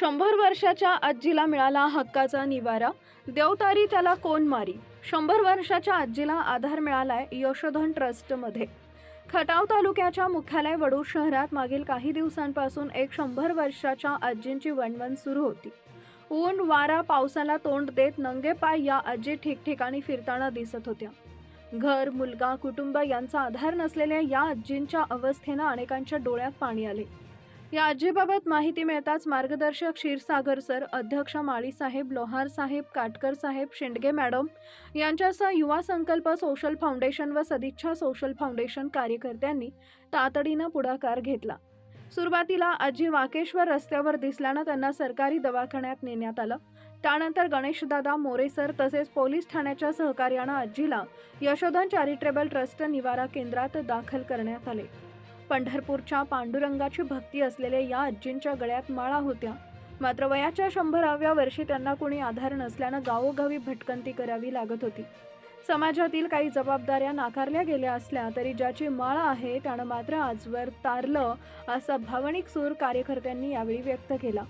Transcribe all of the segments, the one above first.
शंभर वर्षाच्या आजीला मिळाला हक्काचा निवारा. देवतारी त्याला कोण मारी? शंभर वर्षाच्या आजीला आधार मिळालाय यशोधन ट्रस्टमध्ये. खटाव तालुक्याच्या मुख्यालय वडूर शहरात मागील काही दिवसांपासून एक शंभर वर्षाच्या आजींची वणवण सुरू होती. ऊन वारा पावसाला तोंड देत नंगे पाय या आजी ठिकठिकाणी फिरताना दिसत होत्या. घर मुलगा कुटुंब यांचा आधार नसलेल्या या आजींच्या अवस्थेनं अनेकांच्या डोळ्यात पाणी आले. या आजीबाबत माहिती मिळताच मार्गदर्शक क्षीरसागर सर अध्यक्ष माळीसाहेब लोहार साहेब काटकर साहेब शेंडगे मॅडम यांच्यासह युवा संकल्प सोशल फाउंडेशन व सदिच्छा सोशल फाउंडेशन कार्यकर्त्यांनी तातडीनं पुढाकार घेतला. सुरुवातीला आजी वाकेश्वर रस्त्यावर दिसल्यानं त्यांना सरकारी दवाखान्यात नेण्यात आलं. त्यानंतर गणेशदादा मोरेसर तसेच पोलीस ठाण्याच्या सहकार्यानं आजीला यशोधन चॅरिटेबल ट्रस्ट निवारा केंद्रात दाखल करण्यात आले. पंढरपूरच्या पांडुरंगाची भक्ती असलेल्या या आजींच्या गळ्यात माळा होत्या. मात्र वयाच्या शंभराव्या वर्षी त्यांना कोणी आधार नसल्यानं गावोगावी भटकंती करावी लागत होती. समाजातील काही जबाबदाऱ्या नाकारल्या गेल्या असल्या तरी ज्याची माळा आहे त्यानं मात्र आजवर तारलं असा भावनिक सूर कार्यकर्त्यांनी यावेळी व्यक्त केला.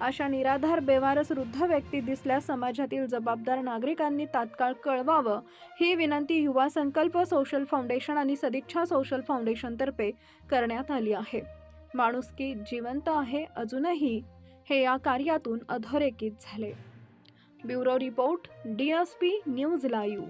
अशा निराधार बेवारस वृद्ध व्यक्ती दिसल्यास समाजातील जबाबदार नागरिकांनी तात्काळ कळवावं. ही विनंती युवा संकल्प सोशल फाउंडेशन आणि सदिच्छा सोशल फाउंडेशनतर्फे करण्यात आली आहे. माणुसकी जिवंत आहे अजूनही हे या कार्यातून अधोरेखित झाले. Bureau report D S P news live.